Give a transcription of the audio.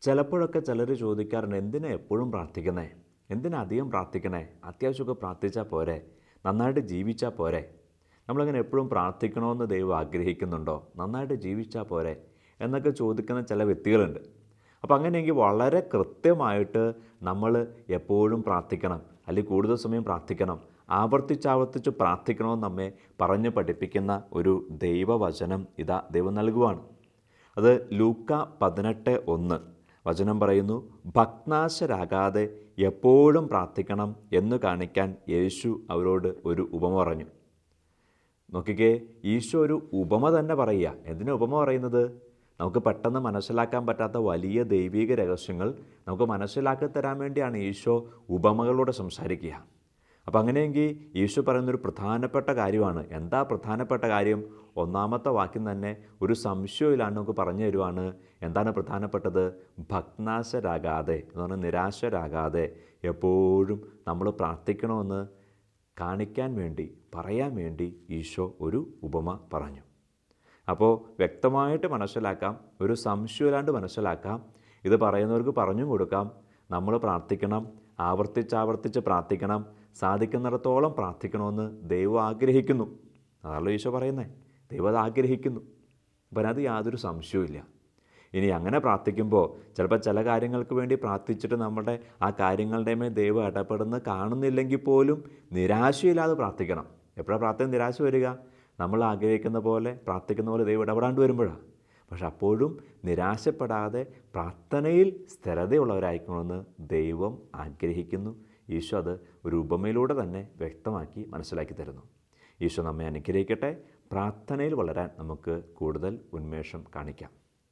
ചിലപ്പോഴൊക്കെ ചിലർ ചോദിക്കാറുണ്ട് എന്തിനാ എപ്പോഴും പ്രാർത്ഥിക്കുന്നേ? എന്തിനാ അധികം പ്രാർത്ഥിക്കണേ അത്യാവശ്യമൊക്കെ പ്രാർത്ഥിച്ചാൽ പോരെ? നന്നായിട്ട് ജീവിച്ചാൽ പോരെ? നമ്മളങ്ങനെ എപ്പോഴും പ്രാർത്ഥിക്കണമെന്ന് ദൈവം ആഗ്രഹിക്കുന്നുണ്ടോ? നന്നായിട്ട് ജീവിച്ചാൽ പോരെ? എന്നൊക്കെ ചോദിക്കുന്ന ചില വ്യക്തികളുണ്ട്. അപ്പോൾ അങ്ങനെയെങ്കിൽ വളരെ കൃത്യമായിട്ട് നമ്മൾ എപ്പോഴും പ്രാർത്ഥിക്കണം അല്ലെങ്കിൽ കൂടുതൽ സമയം പ്രാർത്ഥിക്കണം ആവർത്തിച്ചാവർത്തിച്ച് പ്രാർത്ഥിക്കണമെന്ന് നമ്മെ പറഞ്ഞ് പഠിപ്പിക്കുന്ന ഒരു ദൈവവചനം ഇതാ ദൈവം നൽകുവാണ്. അത് ലൂക്ക പതിനെട്ട് ഒന്ന്. വചനം പറയുന്നു ഭക്നാശരാകാതെ എപ്പോഴും പ്രാർത്ഥിക്കണം എന്ന് കാണിക്കാൻ യേശു അവരോട് ഒരു ഉപമ പറഞ്ഞു. നോക്കിക്കേ ഈശോ ഒരു ഉപമ തന്നെ പറയുക. എന്തിനാ ഉപമ പറയുന്നത്? നമുക്ക് പെട്ടെന്ന് മനസ്സിലാക്കാൻ പറ്റാത്ത വലിയ ദൈവിക രഹസ്യങ്ങൾ നമുക്ക് മനസ്സിലാക്കി തരാൻ വേണ്ടിയാണ് ഈശോ ഉപമകളോട് സംസാരിക്കുക. അപ്പം അങ്ങനെയെങ്കിൽ യേശു പറയുന്നൊരു പ്രധാനപ്പെട്ട കാര്യമാണ്. എന്താ പ്രധാനപ്പെട്ട കാര്യം? ഒന്നാമത്തെ വാക്യം തന്നെ ഒരു സംശയമില്ലാണ്ട് നമുക്ക് പറഞ്ഞു തരുവാണ്. എന്താണ് പ്രധാനപ്പെട്ടത്? ഭഗ്നാശരാകാതെ എന്ന് പറഞ്ഞാൽ നിരാശരാകാതെ എപ്പോഴും നമ്മൾ പ്രാർത്ഥിക്കണമെന്ന് കാണിക്കാൻ വേണ്ടി പറയാൻ വേണ്ടി ഈശോ ഒരു ഉപമ പറഞ്ഞു. അപ്പോൾ വ്യക്തമായിട്ട് മനസ്സിലാക്കാം ഒരു സംശയമില്ലാണ്ട് മനസ്സിലാക്കാം. ഇത് പറയുന്നവർക്ക് പറഞ്ഞും കൊടുക്കാം. നമ്മൾ പ്രാർത്ഥിക്കണം ആവർത്തിച്ചാവർത്തിച്ച് പ്രാർത്ഥിക്കണം. സാധിക്കുന്നിടത്തോളം പ്രാർത്ഥിക്കണമെന്ന് ദൈവം ആഗ്രഹിക്കുന്നു. അതാണല്ലോ ഈശോ പറയുന്നത് ദൈവം അത് ആഗ്രഹിക്കുന്നു. അപ്പം അത് യാതൊരു സംശയവുമില്ല ഇനി അങ്ങനെ പ്രാർത്ഥിക്കുമ്പോൾ ചിലപ്പോൾ ചില കാര്യങ്ങൾക്ക് വേണ്ടി പ്രാർത്ഥിച്ചിട്ട് നമ്മുടെ ആ കാര്യങ്ങളുടെ മേൽ ദൈവം ഇടപെടുന്ന കാണുന്നില്ലെങ്കിൽ പോലും നിരാശയില്ലാതെ പ്രാർത്ഥിക്കണം. എപ്പോഴാണ് പ്രാർത്ഥന? നിരാശ വരിക. നമ്മൾ ആഗ്രഹിക്കുന്ന പോലെ പ്രാർത്ഥിക്കുന്ന പോലെ ദൈവം ഇടപെടാണ്ട് വരുമ്പോഴാണ് പക്ഷെ അപ്പോഴും നിരാശപ്പെടാതെ പ്രാർത്ഥനയിൽ സ്ഥിരതയുള്ളവരായിരിക്കണമെന്ന് ദൈവം ആഗ്രഹിക്കുന്നു. ഈശോ അത് ഒരു ഉപമയിലൂടെ തന്നെ വ്യക്തമാക്കി മനസ്സിലാക്കി തരുന്നു. ഈശോ നമ്മെ അനുഗ്രഹിക്കട്ടെ. പ്രാർത്ഥനയിൽ വളരാൻ നമുക്ക് കൂടുതൽ ഉന്മേഷം കാണിക്കാം.